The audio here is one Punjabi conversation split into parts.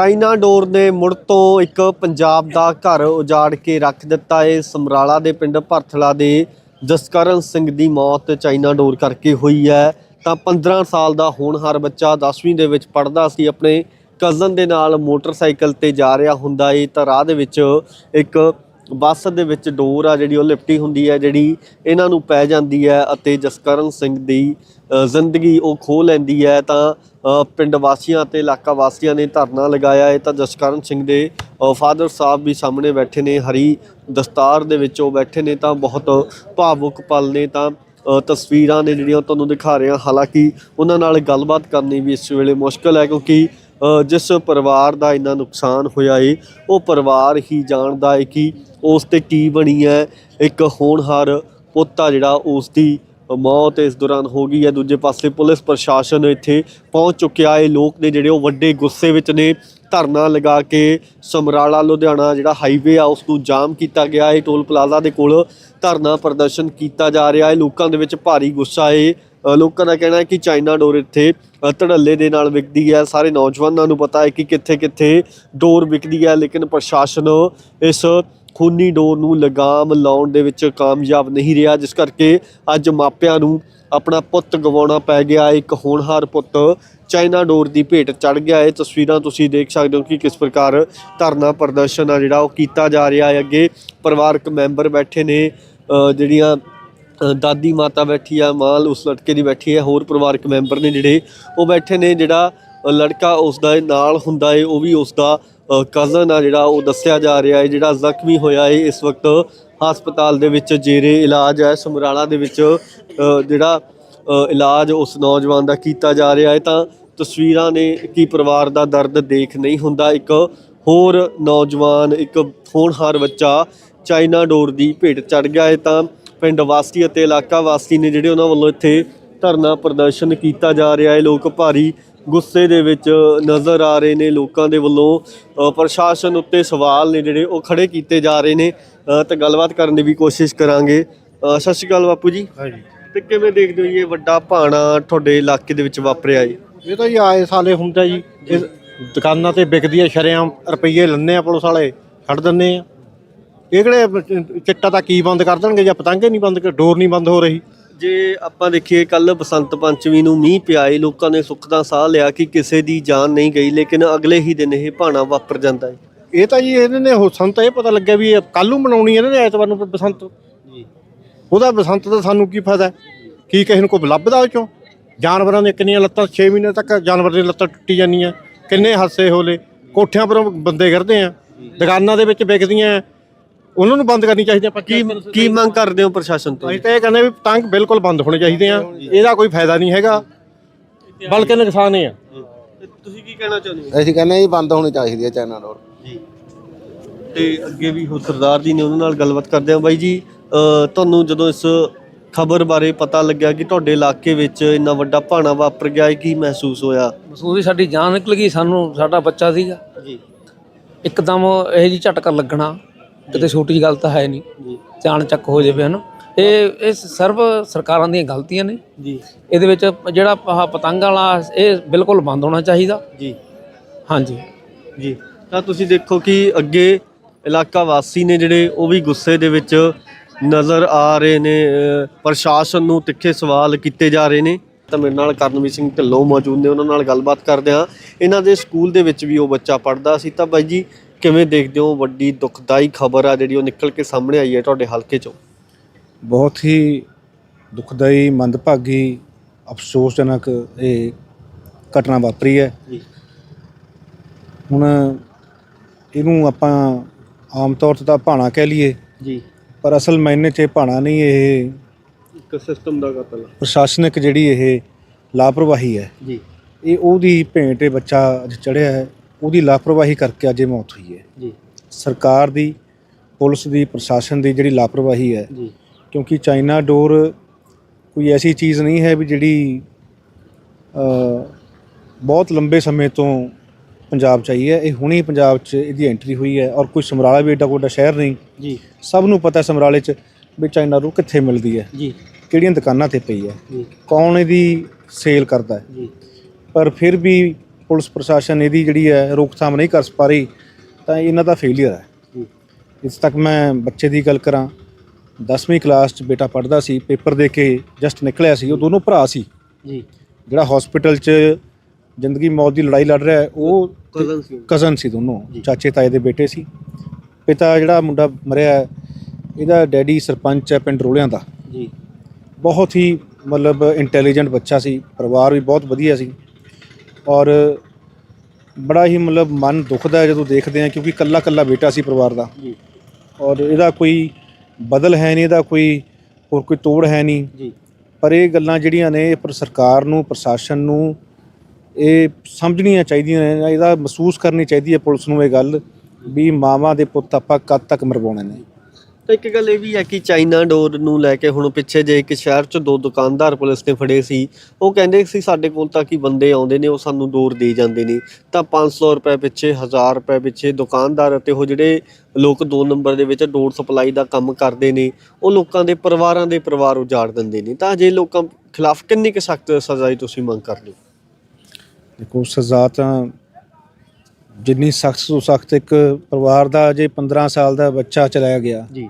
ਚਾਈਨਾ ਡੋਰ ਨੇ ਮੁੜ ਤੋਂ ਇੱਕ ਪੰਜਾਬ ਦਾ ਘਰ ਉਜਾੜ ਕੇ ਰੱਖ ਦਿੱਤਾ। ਏ ਸਮਰਾਲਾ ਦੇ ਪਿੰਡ ਭਰਥਲਾ ਦੇ ਜਸਕਰਨ ਸਿੰਘ ਦੀ ਮੌਤ ਚਾਈਨਾ ਡੋਰ ਕਰਕੇ ਹੋਈ ਹੈ। ਤਾਂ 15 ਸਾਲ ਦਾ ਹੋਣਹਾਰ ਬੱਚਾ 10ਵੀਂ ਦੇ ਵਿੱਚ ਪੜ੍ਹਦਾ ਸੀ। ਆਪਣੇ ਕਜ਼ਨ ਦੇ ਨਾਲ ਮੋਟਰਸਾਈਕਲ ਤੇ ਜਾ ਰਿਹਾ ਹੁੰਦਾ। ਏ ਤਾਂ ਰਾਹ ਦੇ ਵਿੱਚ ਇੱਕ ਬੱਸ ਦੇ ਵਿੱਚ ਡੋਰ ਆ ਜਿਹੜੀ ਉਹ ਲਿਪਟੀ ਹੁੰਦੀ ਹੈ, ਜਿਹੜੀ ਇਹਨਾਂ ਨੂੰ ਪੈ ਜਾਂਦੀ ਹੈ ਅਤੇ ਜਸਕਰਨ ਸਿੰਘ ਦੀ ਜ਼ਿੰਦਗੀ ਉਹ ਖੋ ਲੈਂਦੀ ਹੈ। ਤਾਂ ਪਿੰਡ ਵਾਸੀਆਂ ਤੇ ਇਲਾਕਾ ਵਾਸੀਆਂ ਨੇ ਧਰਨਾ ਲਗਾਇਆ ਹੈ। ਤਾਂ ਜਸਕਰਨ ਸਿੰਘ ਦੇ ਫਾਦਰ ਸਾਹਿਬ ਵੀ ਸਾਹਮਣੇ ਬੈਠੇ ਨੇ, ਹਰੀ ਦਸਤਾਰ ਦੇ ਵਿੱਚ ਉਹ ਬੈਠੇ ਨੇ ਤਾਂ ਬਹੁਤ ਭਾਵੁਕ ਪਲ ਨੇ ਤਾਂ ਤਸਵੀਰਾਂ ਨੇ ਜਿਹੜੀਆਂ ਉਹ ਤੁਹਾਨੂੰ ਦਿਖਾ ਰਹੇ ਹਾਂ। ਹਾਲਾਂਕਿ ਉਹਨਾਂ ਨਾਲ ਗੱਲਬਾਤ ਕਰਨੀ ਵੀ ਇਸ ਵੇਲੇ ਮੁਸ਼ਕਲ ਹੈ ਕਿਉਂਕਿ ਜਿਸ ਪਰਿਵਾਰ ਦਾ ਇੰਨਾ ਨੁਕਸਾਨ ਹੋਇਆ ਏ, ਉਹ ਪਰਿਵਾਰ ਹੀ ਜਾਣਦਾ ਏ ਕਿ ਉਸ ਤੇ ਕੀ ਬਣੀ ਹੈ। ਇੱਕ ਹੋਣਹਾਰ ਪੁੱਤ ਆ ਜਿਹੜਾ ਉਸ ਦੀ ਮੌਤ ਇਸ ਦੌਰਾਨ ਹੋ ਗਈ ਹੈ। ਦੂਜੇ ਪਾਸੇ ਪੁਲਿਸ ਪ੍ਰਸ਼ਾਸਨ ਇੱਥੇ ਪਹੁੰਚ ਚੁੱਕਿਆ ਹੈ। ਲੋਕ ਨੇ ਜਿਹੜੇ ਉਹ ਵੱਡੇ ਗੁੱਸੇ ਵਿੱਚ ਨੇ। ਧਰਨਾ ਲਗਾ ਕੇ ਸਮਰਾਲਾ, ਲੁਧਿਆਣਾ ਜਿਹੜਾ ਹਾਈਵੇ ਆ ਉਸ ਨੂੰ ਜਾਮ ਕੀਤਾ ਗਿਆ ਹੈ। ਟੋਲ ਪਲਾਜ਼ਾ ਦੇ ਕੋਲ ਧਰਨਾ ਪ੍ਰਦਰਸ਼ਨ ਕੀਤਾ ਜਾ ਰਿਹਾ ਹੈ। ਲੋਕਾਂ ਦੇ ਵਿੱਚ ਭਾਰੀ ਗੁੱਸਾ ਹੈ। ਲੋਕਾਂ ਦਾ ਕਹਿਣਾ ਹੈ ਕਿ ਚਾਈਨਾ ਡੋਰ ਇੱਥੇ ਧੜੱਲੇ ਦੇ ਨਾਲ ਵਿਕਦੀ ਹੈ। ਸਾਰੇ ਨੌਜਵਾਨਾਂ ਨੂੰ ਪਤਾ ਹੈ ਕਿ ਕਿੱਥੇ ਕਿੱਥੇ ਡੋਰ ਵਿਕਦੀ ਹੈ। ਲੇਕਿਨ ਪ੍ਰਸ਼ਾਸਨ ਇਸ ਖੂਨੀ ਡੋਰ ਨੂੰ ਲਗਾਮ ਲਾਉਣ ਦੇ ਵਿੱਚ ਕਾਮਯਾਬ ਨਹੀਂ ਰਿਹਾ, ਜਿਸ ਕਰਕੇ ਅੱਜ ਮਾਪਿਆਂ ਨੂੰ ਆਪਣਾ ਪੁੱਤ ਗਵਾਉਣਾ ਪੈ ਗਿਆ। ਇੱਕ ਹੋਣਹਾਰ ਪੁੱਤ ਚਾਈਨਾ ਡੋਰ ਦੀ ਭੇਟ ਚੜ ਗਿਆ। ਹੈ ਤਸਵੀਰਾਂ ਤੁਸੀਂ ਦੇਖ ਸਕਦੇ ਹੋ ਕਿ ਕਿਸ ਪ੍ਰਕਾਰ ਧਰਨਾ ਪ੍ਰਦਰਸ਼ਨ ਆ ਜਿਹੜਾ ਉਹ ਕੀਤਾ ਜਾ ਰਿਹਾ ਹੈ। ਅੱਗੇ ਪਰਿਵਾਰਕ ਮੈਂਬਰ ਬੈਠੇ ਨੇ ਜਿਹੜੀਆਂ ਦਾਦੀ ਮਾਤਾ ਬੈਠੀ ਆ, ਮਾਂ ਉਸ ਲੜਕੇ ਦੀ ਬੈਠੀ ਹੈ, ਹੋਰ ਪਰਿਵਾਰਕ ਮੈਂਬਰ ਨੇ ਜਿਹੜੇ ਉਹ ਬੈਠੇ ਨੇ, ਜਿਹੜਾ ਲੜਕਾ ਉਸ ਦਾ ਨਾਲ ਹੁੰਦਾ ਹੈ ਉਹ ਵੀ ਉਸ ਦਾ ਕਜ਼ਨ ਆ ਜਿਹੜਾ ਉਹ ਦੱਸਿਆ ਜਾ ਰਿਹਾ ਹੈ ਜਿਹੜਾ ਜ਼ਖਮੀ ਹੋਇਆ ਹੈ ਇਸ ਵਕਤ ਹਸਪਤਾਲ ਦੇ ਵਿੱਚ ਜੇਰੇ ਇਲਾਜ ਹੈ, ਸਮਰਾਲਾ ਦੇ ਵਿੱਚ ਜਿਹੜਾ ਇਲਾਜ ਉਸ ਨੌਜਵਾਨ ਦਾ ਕੀਤਾ ਜਾ ਰਿਹਾ ਹੈ ਤਾਂ ਤਸਵੀਰਾਂ ਨੇ ਕੀ ਪਰਿਵਾਰ ਦਾ ਦਰਦ ਦੇਖ ਨਹੀਂ ਹੁੰਦਾ। ਇੱਕ ਹੋਰ ਨੌਜਵਾਨ, ਇੱਕ ਹੋਣਹਾਰ ਬੱਚਾ ਚਾਈਨਾ ਡੋਰ ਦੀ ਭੇਟ ਚੜ ਗਿਆ ਹੈ ਤਾਂ ਪਿੰਡ ਵਾਸੀ ਅਤੇ ਇਲਾਕਾ ਵਾਸੀ ਨੇ ਜਿਹੜੇ ਉਹਨਾਂ ਵੱਲੋਂ ਇੱਥੇ ਧਰਨਾ ਪ੍ਰਦਰਸ਼ਨ ਕੀਤਾ ਜਾ ਰਿਹਾ ਹੈ ਲੋਕ ਭਾਰੀ ਗੁੱਸੇ ਦੇ ਵਿੱਚ ਨਜ਼ਰ ਆ ਰਹੇ ਨੇ ਲੋਕਾਂ ਦੇ ਵੱਲੋਂ। ਪ੍ਰਸ਼ਾਸਨ ਉੱਤੇ ਸਵਾਲ ਨੇ ਜਿਹੜੇ ਉਹ ਖੜੇ ਕੀਤੇ ਜਾ ਰਹੇ ਨੇ। ਤੇ ਗੱਲਬਾਤ ਕਰਨ ਦੀ ਵੀ ਕੋਸ਼ਿਸ਼ ਕਰਾਂਗੇ। ਸਤਿ ਸ਼੍ਰੀ ਅਕਾਲ ਬਾਪੂ ਜੀ। ਹਾਂਜੀ। ਤੇ ਕਿਵੇਂ ਦੇਖਦੇ ਹੋ ਇਹ ਵੱਡਾ ਭਾਣਾ ਤੁਹਾਡੇ ਇਲਾਕੇ ਦੇ ਵਿੱਚ ਵਾਪਰਿਆ ਜੀ? ਇਹ ਤਾਂ ਜੀ ਆਏ ਸਾਲੇ ਹੁੰਦਾ ਜੀ। ਇਹ ਦੁਕਾਨਾਂ ਤੇ ਵਿਕਦੀ ਆ ਸ਼ਰਿਆਂ ਰੁਪਈਏ ਲੰਨੇ ਆ ਪੁਲਿਸ ਵਾਲੇ ਛੱਡ ਦਿੰਨੇ ਆ। ਇਹ ਕਿਹੜੇ ਚਿੱਟਾ ਤਾਂ ਕੀ ਬੰਦ ਕਰ ਦੇਣਗੇ ਜਾਂ ਪਤੰਗੇ ਨਹੀਂ ਬੰਦ ਕਰ ਡੋਰ ਨਹੀਂ ਬੰਦ ਹੋ ਰਹੀ। ਜੇ ਆਪਾਂ ਦੇਖੀਏ ਕੱਲ ਬਸੰਤ ਪੰਚਮੀ ਨੂੰ ਮੀਂਹ ਪਿਆ ਏ ਲੋਕਾਂ ਨੇ ਸੁੱਖ ਦਾ ਸਾਹ ਲਿਆ ਕਿ ਕਿਸੇ ਦੀ ਜਾਨ ਨਹੀਂ ਗਈ ਲੇਕਿਨ ਅਗਲੇ ਹੀ ਦਿਨ ਇਹ ਭਾਣਾ ਵਾਪਰ ਜਾਂਦਾ ਹੈ ਇਹ ਤਾਂ ਜੀ ਇਹਨਾਂ ਨੇ ਉਹ ਸਾਨੂੰ ਤਾਂ ਇਹ ਪਤਾ ਲੱਗਿਆ ਵੀ ਕੱਲ ਨੂੰ ਮਨਾਉਣੀ ਇਹਨਾਂ ਨੇ ਐਤਵਾਰ ਨੂੰ ਬਸੰਤ। ਜੀ। ਉਹਦਾ ਬਸੰਤ ਦਾ ਸਾਨੂੰ ਕੀ ਫਾਇਦਾ? ਕੀ ਕਿਸੇ ਨੂੰ ਕੋਈ ਲੱਭਦਾ ਉਹ ਚੋਂ ਜਾਨਵਰਾਂ ਦੀਆਂ ਕਿੰਨੀਆਂ ਲੱਤਾਂ 6 ਮਹੀਨੇ ਤੱਕ ਜਾਨਵਰ ਦੀਆਂ ਲੱਤਾਂ ਟੁੱਟੀ ਜਾਂਦੀਆਂ ਕਿੰਨੇ ਹਾਸੇ ਹੋਲੇ। ਕੋਠਿਆਂ ਪਰ ਬੰਦੇ ਗਿਰਦੇ ਆ। ਦੁਕਾਨਾਂ ਦੇ ਵਿੱਚ ਵਿਕਦੀਆਂ ਉਹਨਾਂ ਨੂੰ ਬੰਦ ਕਰਨੀ ਚਾਹੀਦੀ ਆਪਾਂ ਕੀ ਕੀ ਮੰਗ ਕਰਦੇ ਹੋ ਪ੍ਰਸ਼ਾਸਨ ਤੋਂ ਅਸੀਂ ਤਾਂ ਇਹ ਕਹਿੰਦੇ ਵੀ ਪਤੰਗ ਬਿਲਕੁਲ ਬੰਦ ਹੋਣੇ ਚਾਹੀਦੇ ਆ ਇਹਦਾ ਕੋਈ ਫਾਇਦਾ ਨਹੀਂ ਹੈਗਾ ਬਲਕਿ ਨੁਕਸਾਨ ਹੀ ਆ। ਤੁਸੀਂ ਕੀ ਕਹਿਣਾ ਚਾਹੁੰਦੇ ਹੋ? ਅਸੀਂ ਕਹਿੰਦੇ ਜੀ ਬੰਦ ਹੋਣੀ ਚਾਹੀਦੀ ਹੈ ਚਾਈਨਾ ਡੋਰ ਜੀ। ਤੇ ਅੱਗੇ ਵੀ ਹੋ ਸਰਦਾਰ ਜੀ ਨੇ ਉਹਨਾਂ ਨਾਲ ਗੱਲਬਾਤ ਕਰਦੇ ਆ ਬਾਈ ਜੀ ਤੁਹਾਨੂੰ ਜਦੋਂ ਇਸ ਖਬਰ ਬਾਰੇ ਪਤਾ ਲੱਗਿਆ ਕਿ ਤੁਹਾਡੇ ਇਲਾਕੇ ਵਿੱਚ ਇੰਨਾ ਵੱਡਾ ਭਾਣਾ ਵਾਪਰ ਗਿਆ ਹੈ ਕੀ ਮਹਿਸੂਸ ਹੋਇਆ? ਮਸੂਰੀ ਸਾਡੀ ਜਾਨ ਨਿਕਲ ਗਈ ਸਾਨੂੰ ਸਾਡਾ ਬੱਚਾ ਸੀਗਾ। ਜੀ। ਇੱਕਦਮ ਇਹ ਜੀ ਝਟਕਾ ਲੱਗਣਾ। ਕਿਤੇ ਛੋਟੀ ਜਿਹੀ ਗੱਲ ਤਾਂ ਹੈ ਨਹੀਂ। ਜੀ। ਚਾਣ ਚੱਕ ਹੋ ਜਾਵੇ ਹਨ। ਇਹ ਇਹ ਸਰਵ ਸਰਕਾਰਾਂ ਦੀਆਂ ਗਲਤੀਆਂ ਨੇ। ਜੀ। ਇਹਦੇ ਵਿੱਚ ਜਿਹੜਾ ਆਹ ਪਤੰਗ ਵਾਲਾ ਇਹ ਬਿਲਕੁਲ ਬੰਦ ਹੋਣਾ ਚਾਹੀਦਾ। ਜੀ। ਹਾਂਜੀ। ਜੀ। ਤਾਂ ਤੁਸੀਂ ਦੇਖੋ ਕਿ ਅੱਗੇ ਇਲਾਕਾ ਵਾਸੀ ਨੇ ਜਿਹੜੇ ਉਹ ਵੀ ਗੁੱਸੇ ਦੇ ਵਿੱਚ ਨਜ਼ਰ ਆ ਰਹੇ ਨੇ। ਪ੍ਰਸ਼ਾਸਨ ਨੂੰ ਤਿੱਖੇ ਸਵਾਲ ਕੀਤੇ ਜਾ ਰਹੇ ਨੇ। ਤਾਂ ਮੇਰੇ ਨਾਲ ਕਰਨਵੀਰ ਸਿੰਘ ਢਿੱਲੋਂ ਮੌਜੂਦ ਨੇ ਉਹਨਾਂ ਨਾਲ ਗੱਲਬਾਤ ਕਰਦੇ ਹਾਂ। ਇਹਨਾਂ ਦੇ ਸਕੂਲ ਦੇ ਵਿੱਚ ਵੀ ਉਹ ਬੱਚਾ ਪੜ੍ਹਦਾ ਸੀ। ਤਾਂ ਬਾਈ ਜੀ ਕਿਵੇਂ ਦੇਖਦੇ ਹੋ? ਵੱਡੀ ਦੁਖਦਾਈ ਖਬਰ ਆ ਜਿਹੜੀ ਉਹ ਨਿਕਲ ਕੇ ਸਾਹਮਣੇ ਆਈ ਹੈ ਤੁਹਾਡੇ ਹਲਕੇ ਚੋਂ। ਬਹੁਤ ਹੀ ਦੁਖਦਾਈ ਮੰਦਭਾਗੀ ਅਫਸੋਸਜਨਕ ਇਹ ਘਟਨਾ ਵਾਪਰੀ ਹੈ। ਜੀ। ਹੁਣ ਇਹਨੂੰ ਆਪਾਂ ਆਮ ਤੌਰ ਤੇ ਤਾਂ ਭਾਣਾ ਕਹਿ ਲਈਏ ਜੀ। ਪਰ ਅਸਲ ਮਾਇਨੇ 'ਚ ਇਹ ਭਾਣਾ ਨਹੀਂ ਇਹ ਇੱਕ ਸਿਸਟਮ ਦਾ ਕਤਲ ਪ੍ਰਸ਼ਾਸਨਿਕ ਜਿਹੜੀ ਇਹ ਲਾਪਰਵਾਹੀ ਹੈ ਜੀ। ਇਹ ਉਹਦੀ ਭੇਂਟ ਇਹ ਬੱਚਾ ਅੱਜ ਚੜਿਆ ਹੈ। ਉਹਦੀ ਲਾਪਰਵਾਹੀ ਕਰਕੇ ਅੱਜ ਇਹ ਮੌਤ ਹੋਈ ਹੈ। ਜੀ। ਸਰਕਾਰ ਦੀ ਪੁਲਿਸ ਦੀ ਪ੍ਰਸ਼ਾਸਨ ਦੀ ਜਿਹੜੀ ਲਾਪਰਵਾਹੀ ਹੈ ਜੀ। ਕਿਉਂਕਿ ਚਾਈਨਾ ਡੋਰ ਕੋਈ ਐਸੀ ਚੀਜ਼ ਨਹੀਂ ਹੈ ਵੀ ਜਿਹੜੀ ਅ, ਬਹੁਤ ਲੰਬੇ ਸਮੇਂ ਤੋਂ ਪੰਜਾਬ ਚ ਆਈ ਹੈ। ਇਹ ਹੁਣੀ ਪੰਜਾਬ ਚ ਇਹਦੀ ਐਂਟਰੀ ਹੋਈ ਹੈ ਔਰ ਕੋਈ ਸਮਰਾਲਾ ਵੀ ਏਡਾ ਕੋਈ ਵੱਡਾ ਸ਼ਹਿਰ ਨਹੀਂ। ਜੀ। ਸਭ ਨੂੰ ਪਤਾ ਸਮਰਾਲੇ ਚ ਵੀ ਚਾਈਨਾ ਡੋਰ ਕਿੱਥੇ ਮਿਲਦੀ ਹੈ। ਜੀ। ਕਿਹੜੀਆਂ ਦੁਕਾਨਾਂ ਤੇ ਪਈ ਹੈ। ਜੀ। ਕੌਣ ਇਹਦੀ ਸੇਲ ਕਰਦਾ ਹੈ। ਜੀ। ਪਰ ਫਿਰ ਵੀ ਪੁਲਿਸ ਪ੍ਰਸ਼ਾਸਨ ਇਹਦੀ ਜਿਹੜੀ ਹੈ ਰੋਕਥਾਮ ਨਹੀਂ ਕਰ ਪਾ ਰਹੀ ਤਾਂ ਇਹਨਾਂ ਦਾ ਫੇਲਿਅਰ ਹੈ। ਇਸ ਤੱਕ ਮੈਂ ਬੱਚੇ ਦੀ ਗੱਲ ਕਰਾਂ 10ਵੀਂ ਕਲਾਸ 'ਚ ਬੇਟਾ ਪੜ੍ਹਦਾ ਸੀ ਪੇਪਰ ਦੇ ਕੇ ਜਸਟ ਨਿਕਲਿਆ ਸੀ ਉਹ ਦੋਨੋਂ ਭਰਾ ਸੀ। ਜੀ। ਜਿਹੜਾ ਹਸਪੀਟਲ 'ਚ ਜ਼ਿੰਦਗੀ ਮੌਤ ਦੀ ਲੜਾਈ ਲੜ ਰਿਹਾ ਉਹ ਕਜ਼ਨ ਸੀ ਕਜ਼ਨ ਸੀ ਦੋਨੋਂ। ਚਾਚੇ ਤਾਏ ਦੇ ਬੇਟੇ ਸੀ। ਪਿਤਾ ਜਿਹੜਾ ਮੁੰਡਾ ਮਰਿਆ ਇਹਦਾ ਡੈਡੀ ਸਰਪੰਚ ਹੈ ਪਿੰਡ ਰੋਲਿਆਂ ਦਾ। ਜੀ। ਬਹੁਤ ਹੀ ਮਤਲਬ ਇੰਟੈਲੀਜੈਂਟ ਬੱਚਾ ਸੀ ਪਰਿਵਾਰ ਵੀ ਬਹੁਤ ਵਧੀਆ ਸੀ। ਔਰ ਬੜਾ ਹੀ ਮਤਲਬ ਮਨ ਦੁਖਦਾ ਹੈ ਜਦੋਂ ਦੇਖਦੇ ਹਾਂ ਕਿਉਂਕਿ ਕੱਲਾ ਕੱਲਾ ਬੇਟਾ ਸੀ ਪਰਿਵਾਰ ਦਾ। ਜੀ। ਔਰ ਇਹਦਾ ਕੋਈ ਬਦਲ ਹੈ ਨਹੀਂ ਇਹਦਾ ਕੋਈ ਹੋਰ ਕੋਈ ਤੋੜ ਹੈ ਨਹੀਂ। ਜੀ। ਪਰ ਇਹ ਗੱਲਾਂ ਜਿਹੜੀਆਂ ਨੇ ਇਹ ਪਰ ਸਰਕਾਰ ਨੂੰ ਪ੍ਰਸ਼ਾਸਨ ਨੂੰ ਇਹ ਸਮਝਣੀਆਂ ਚਾਹੀਦੀਆਂ ਨੇ ਇਹਦਾ ਮਹਿਸੂਸ ਕਰਨੀ ਚਾਹੀਦੀ ਹੈ ਪੁਲਿਸ ਨੂੰ ਇਹ ਗੱਲ ਵੀ ਮਾਵਾਂ ਦੇ ਪੁੱਤ ਆਪਾਂ ਕਦ ਤੱਕ ਮਰਵਾਉਣੇ ਨੇ। ਤਾਂ ਇੱਕ ਗੱਲ ਇਹ ਵੀ ਹੈ ਕਿ ਚਾਈਨਾ ਡੋਰ ਨੂੰ ਲੈ ਕੇ ਹੁਣ ਪਿੱਛੇ ਜੇ ਇੱਕ ਸ਼ਹਿਰ 'ਚ ਦੋ ਦੁਕਾਨਦਾਰ ਪੁਲਿਸ ਨੇ ਫੜੇ ਸੀ। ਉਹ ਕਹਿੰਦੇ ਸੀ ਸਾਡੇ ਕੋਲ ਤਾਂ ਕੀ ਬੰਦੇ ਆਉਂਦੇ ਨੇ, ਉਹ ਸਾਨੂੰ ਡੋਰ ਦੇ ਜਾਂਦੇ ਨੇ। ਤਾਂ 500 ਰੁਪਏ ਪਿੱਛੇ 1000 ਰੁਪਏ ਪਿੱਛੇ ਦੁਕਾਨਦਾਰ ਅਤੇ ਉਹ ਜਿਹੜੇ ਲੋਕ ਦੋ ਨੰਬਰ ਦੇ ਵਿੱਚ ਡੋਰ ਸਪਲਾਈ ਦਾ ਕੰਮ ਕਰਦੇ ਨੇ, ਉਹ ਲੋਕਾਂ ਦੇ ਪਰਿਵਾਰਾਂ ਦੇ ਪਰਿਵਾਰ ਉਜਾੜ ਦਿੰਦੇ ਨੇ। ਤਾਂ ਜੇ ਲੋਕਾਂ ਖਿਲਾਫ ਕਿੰਨੀ ਕੁ ਸਖਤ ਸਜ਼ਾ ਦੀ ਤੁਸੀਂ ਮੰਗ ਕਰਦੇ ਹੋ? ਦੇਖੋ, ਸਜ਼ਾ ਤਾਂ ਜਿੰਨੀ ਸਖਤ ਤੋਂ ਸਖਤ ਇੱਕ ਪਰਿਵਾਰ ਦਾ ਜੇ 15 ਸਾਲ ਦਾ ਬੱਚਾ ਚਲਾਇਆ ਗਿਆ ਜੀ।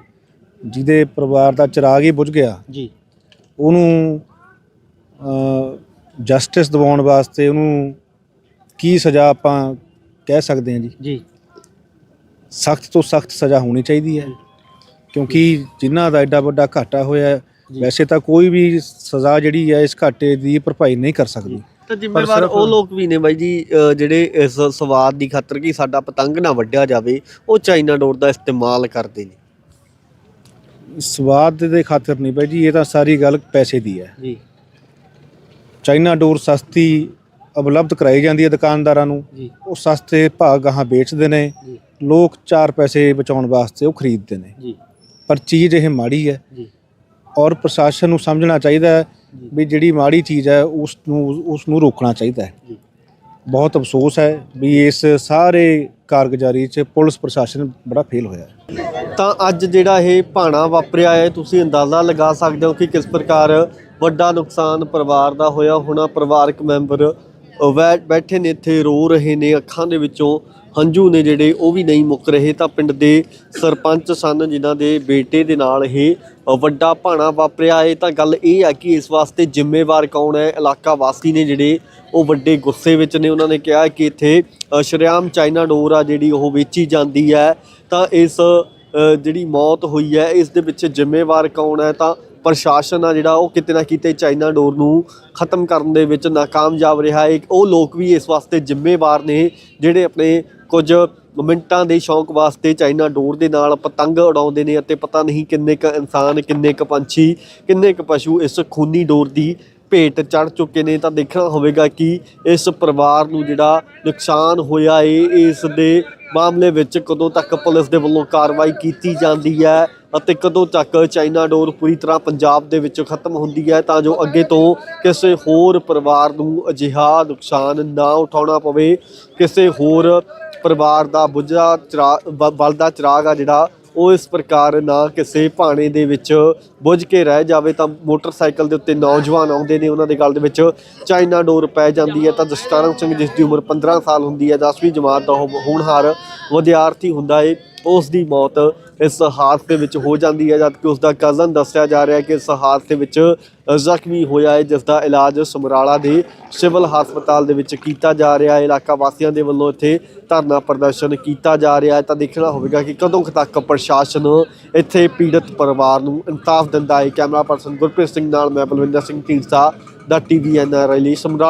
ਜਿਹਦੇ ਪਰਿਵਾਰ ਦਾ ਚਿਰਾਗ ਹੀ ਬੁਝ ਗਿਆ ਜੀ। ਉਹਨੂੰ ਜਸਟਿਸ ਦਿਵਾਉਣ ਵਾਸਤੇ ਉਹਨੂੰ ਕੀ ਸਜ਼ਾ ਆਪਾਂ ਕਹਿ ਸਕਦੇ ਹਾਂ ਜੀ? ਜੀ। ਸਖਤ ਤੋਂ ਸਖਤ ਸਜ਼ਾ ਹੋਣੀ ਚਾਹੀਦੀ ਹੈ ਕਿਉਂਕਿ ਜਿਨ੍ਹਾਂ ਦਾ ਐਡਾ ਵੱਡਾ ਘਾਟਾ ਹੋਇਆ। ਵੈਸੇ ਤਾਂ ਕੋਈ ਵੀ ਸਜ਼ਾ ਜਿਹੜੀ ਹੈ ਇਸ ਘਾਟੇ ਦੀ ਭਰਪਾਈ ਨਹੀਂ ਕਰ ਸਕਦੀ। ਤਾਂ ਜ਼ਿੰਮੇਵਾਰ ਉਹ ਲੋਕ ਵੀ ਨੇ ਬਾਈ ਜੀ ਜਿਹੜੇ ਇਸ ਸਵਾਦ ਦੀ ਖਾਤਰ ਕਿ ਸਾਡਾ ਪਤੰਗ ਨਾ ਵੱਢਿਆ ਜਾਵੇ ਉਹ ਚਾਈਨਾ ਡੋਰ ਦਾ ਇਸਤੇਮਾਲ ਕਰਦੇ ਨੇ। ਸਵਾਦ ਦੇ ਖਾਤਰ ਨਹੀਂ ਬਾਈ ਜੀ ਇਹ ਤਾਂ ਸਾਰੀ ਗੱਲ ਪੈਸੇ ਦੀ ਹੈ। ਜੀ। ਚਾਈਨਾ ਡੋਰ ਸਸਤੀ ਉਪਲਬਧ ਕਰਾਈ ਜਾਂਦੀ ਹੈ ਦੁਕਾਨਦਾਰਾਂ ਨੂੰ। ਉਹ ਸਸਤੇ ਭਾਅ ਗਾਹਾਂ ਵੇਚਦੇ ਨੇ। ਲੋਕ 4 ਪੈਸੇ ਬਚਾਉਣ ਵਾਸਤੇ ਉਹ ਖਰੀਦਦੇ ਨੇ। ਪਰ ਚੀਜ਼ ਇਹ ਮਾੜੀ ਹੈ। ਔਰ ਪ੍ਰਸ਼ਾਸਨ ਨੂੰ ਸਮਝਣਾ ਚਾਹੀਦਾ ਹੈ। ਵੀ ਜਿਹੜੀ ਮਾੜੀ ਚੀਜ਼ ਹੈ ਉਸ ਨੂੰ ਉਸ ਨੂੰ ਰੋਕਣਾ ਚਾਹੀਦਾ ਹੈ। ਬਹੁਤ ਅਫਸੋਸ ਹੈ ਵੀ ਇਸ ਸਾਰੇ ਕਾਰਗੁਜ਼ਾਰੀ 'ਚ ਪੁਲਿਸ ਪ੍ਰਸ਼ਾਸਨ ਬੜਾ ਫੇਲ ਹੋਇਆ ਹੈ। ਤਾਂ ਅੱਜ ਜਿਹੜਾ ਇਹ ਭਾਣਾ ਵਾਪਰਿਆ ਹੈ ਤੁਸੀਂ ਅੰਦਾਜ਼ਾ ਲਗਾ ਸਕਦੇ ਹੋ ਕਿ ਕਿਸ ਪ੍ਰਕਾਰ ਵੱਡਾ ਨੁਕਸਾਨ ਪਰਿਵਾਰ ਦਾ ਹੋਇਆ। ਹੋਣਾ ਪਰਿਵਾਰਕ ਮੈਂਬਰ ਬੈਠੇ ਨੇ ਇੱਥੇ ਰੋ ਰਹੇ ਨੇ ਅੱਖਾਂ ਦੇ ਵਿੱਚੋਂ ਹੰਝੂ ਨੇ ਜਿਹੜੇ ਉਹ ਵੀ ਨਹੀਂ ਮੁੱਕ ਰਹੇ। ਤਾਂ ਪਿੰਡ ਦੇ ਸਰਪੰਚ ਸਨ ਜਿਨ੍ਹਾਂ ਦੇ ਬੇਟੇ ਦੇ ਨਾਲ ਇਹ ਵੱਡਾ ਭਾਣਾ ਵਾਪਰਿਆ ਹੈ ਤਾਂ ਗੱਲ ਇਹ ਹੈ ਕਿ ਇਸ ਵਾਸਤੇ ਜ਼ਿੰਮੇਵਾਰ ਕੌਣ ਹੈ? ਇਲਾਕਾ ਵਾਸੀ ਨੇ ਜਿਹੜੇ ਉਹ ਵੱਡੇ ਗੁੱਸੇ ਵਿੱਚ ਨੇ ਉਹਨਾਂ ਨੇ ਕਿਹਾ ਕਿ ਇੱਥੇ ਅ, ਸ਼ਰੇਆਮ ਚਾਈਨਾ ਡੋਰ ਆ ਜਿਹੜੀ ਉਹ ਵੇਚੀ ਜਾਂਦੀ ਹੈ। ਤਾਂ ਇਸ ਜਿਹੜੀ ਮੌਤ ਹੋਈ ਹੈ ਇਸ ਦੇ ਵਿੱਚ ਜ਼ਿੰਮੇਵਾਰ ਕੌਣ ਹੈ? ਤਾਂ ਪ੍ਰਸ਼ਾਸਨ ਆ ਜਿਹੜਾ ਉਹ ਕਿਤੇ ਨਾ ਕਿਤੇ ਚਾਈਨਾ ਡੋਰ ਨੂੰ ਖਤਮ ਕਰਨ ਦੇ ਵਿੱਚ ਨਾਕਾਮਯਾਬ ਰਿਹਾ ਹੈ। ਉਹ ਲੋਕ ਵੀ ਇਸ ਵਾਸਤੇ ਜ਼ਿੰਮੇਵਾਰ ਨੇ ਜਿਹੜੇ ਆਪਣੇ ਕੁਝ ਮਿੰਟਾਂ ਦੇ ਸ਼ੌਂਕ ਵਾਸਤੇ ਚਾਈਨਾ ਡੋਰ ਦੇ ਨਾਲ ਪਤੰਗ ਉਡਾਉਂਦੇ ਨੇ ਅਤੇ ਪਤਾ ਨਹੀਂ ਕਿੰਨੇ ਕ ਇਨਸਾਨ, ਕਿੰਨੇ ਕ ਪੰਛੀ, ਕਿੰਨੇ ਕ ਪਸ਼ੂ ਇਸ ਖੂਨੀ ਡੋਰ ਦੀ ਭੇਟ ਚੜ ਚੁੱਕੇ ਨੇ। ਤਾਂ ਦੇਖਣਾ ਹੋਵੇਗਾ ਕਿ ਇਸ ਪਰਿਵਾਰ ਨੂੰ ਜਿਹੜਾ ਨੁਕਸਾਨ ਹੋਇਆ ਏ, ਇਸ ਦੇ ਮਾਮਲੇ ਵਿੱਚ ਕਦੋਂ ਤੱਕ ਪੁਲਿਸ ਦੇ ਵੱਲੋਂ ਕਾਰਵਾਈ ਕੀਤੀ ਜਾਂਦੀ ਹੈ ਅਤੇ ਕਦੋਂ ਤੱਕ ਚਾਈਨਾ ਡੋਰ ਪੂਰੀ ਤਰ੍ਹਾਂ ਪੰਜਾਬ ਦੇ ਵਿੱਚੋਂ ਖਤਮ ਹੁੰਦੀ ਹੈ। ਤਾਂ ਜੋ ਅੱਗੇ ਤੋਂ ਕਿਸੇ ਹੋਰ ਪਰਿਵਾਰ ਨੂੰ ਅਜਿਹਾ ਨੁਕਸਾਨ ਨਾ ਉਠਾਉਣਾ ਪਵੇ, ਕਿਸੇ ਹੋਰ ਪਰਿਵਾਰ ਦਾ ਬੁਝਾ ਚਿਰਾਗ ਬ- ਬਲਦਾ ਚਿਰਾਗ ਆ ਜਿਹੜਾ, ਉਹ ਇਸ ਪ੍ਰਕਾਰ ਨਾ ਕਿਸੇ ਭਾਣੇ ਦੇ ਵਿੱਚ ਬੁੱਝ ਕੇ ਰਹਿ ਜਾਵੇ ਤਾਂ ਮੋਟਰਸਾਈਕਲ ਦੇ ਉੱਤੇ ਨੌਜਵਾਨ ਆਉਂਦੇ ਨੇ ਉਹਨਾਂ ਦੇ ਗੱਲ ਦੇ ਵਿੱਚ। ਚਾਈਨਾ ਡੋਰ ਪੈ ਜਾਂਦੀ ਹੈ ਤਾਂ ਜਸਕਰਨ ਸਿੰਘ, ਜਿਸ ਦੀ ਉਮਰ 15 ਸਾਲ ਹੁੰਦੀ ਹੈ 10ਵੀਂ ਜਮਾਤ ਦਾ ਉਹ ਹੋਣਹਾਰ ਵਿਦਿਆਰਥੀ ਹੁੰਦਾ ਏ, ਉਸ ਦੀ ਮੌਤ ਇਸ ਹਾਦਸੇ ਵਿੱਚ ਹੋ ਜਾਂਦੀ ਹੈ, ਜਦਕਿ ਉਸ ਦਾ ਕਜ਼ਨ ਦੱਸਿਆ ਜਾ ਰਿਹਾ ਹੈ ਕਿ ਇਸ ਹਾਦਸੇ ਵਿੱਚ ਜ਼ਖਮੀ ਹੋਇਆ ਹੈ ਜਿਸ ਦਾ ਇਲਾਜ ਸਮਰਾਲਾ ਦੇ ਸਿਵਲ ਹਸਪਤਾਲ ਦੇ ਵਿੱਚ ਕੀਤਾ ਜਾ ਰਿਹਾ ਹੈ। ਇਲਾਕਾ ਵਾਸੀਆਂ ਦੇ ਵੱਲੋਂ ਇੱਥੇ ਧਰਨਾ ਪ੍ਰਦਰਸ਼ਨ ਕੀਤਾ ਜਾ ਰਿਹਾ ਹੈ। ਤਾਂ ਦੇਖਣਾ ਹੋਵੇਗਾ ਕਿ ਕਦੋਂ ਤੱਕ ਪ੍ਰਸ਼ਾਸਨ ਇੱਥੇ ਪੀੜਤ ਪਰਿਵਾਰ ਨੂੰ ਇਨਸਾਫ ਦਿੰਦਾ ਹੈ। ਕੈਮਰਾ ਪਰਸਨ ਗੁਰਪ੍ਰੀਤ ਸਿੰਘ ਨਾਲ, ਮੈਂ ਬਲਵਿੰਦਰ ਸਿੰਘ ਢੀਂਡਸਾ, ਦਾ ਟੀਵੀ ਐਨ ਆਰ ਲਈ ਸਮਰਾਲਾ।